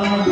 lá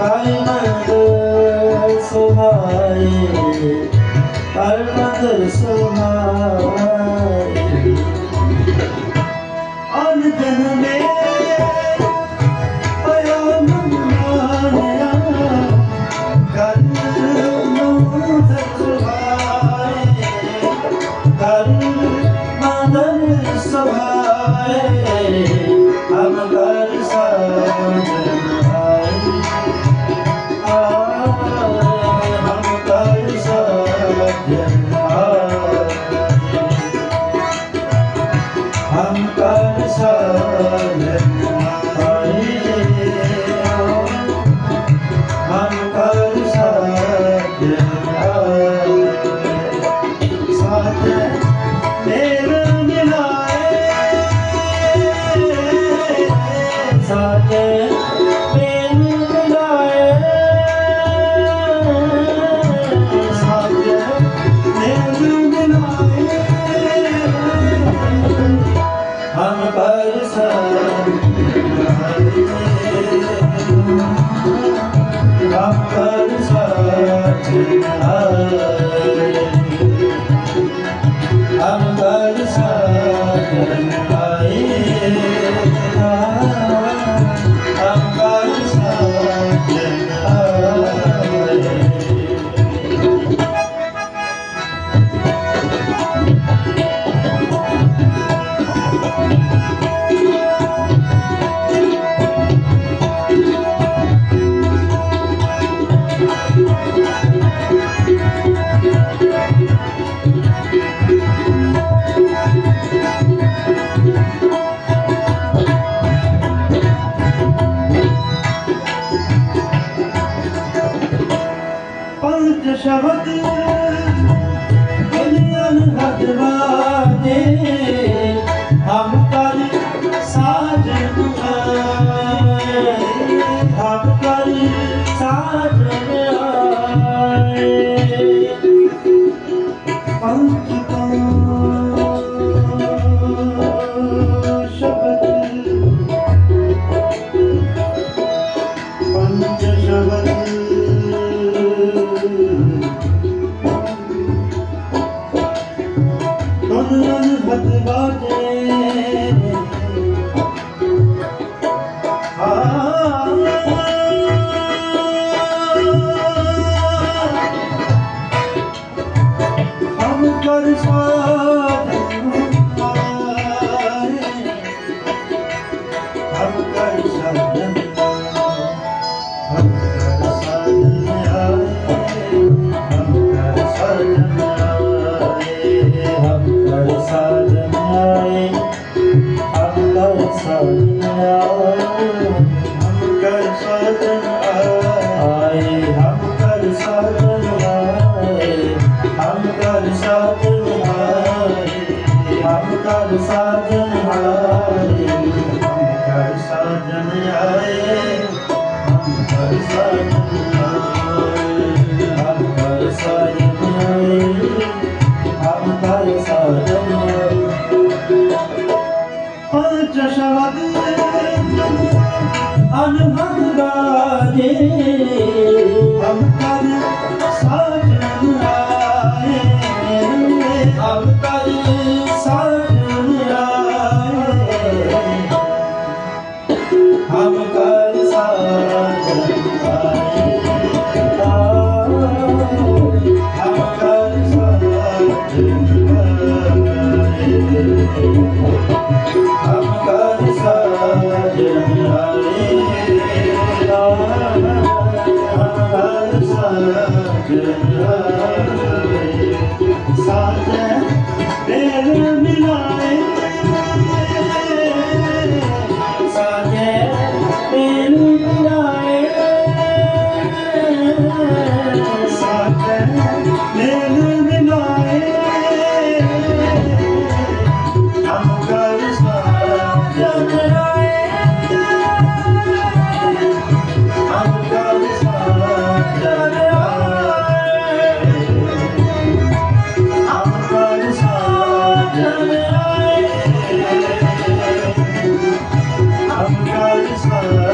Harmandar ਸੁਹਾਈ ਹਰਮੰਦਰ ਸੁਹਾਈ ਅਨ ਜਨਮੇ ਸਭਾਏ Oh. sun. all is.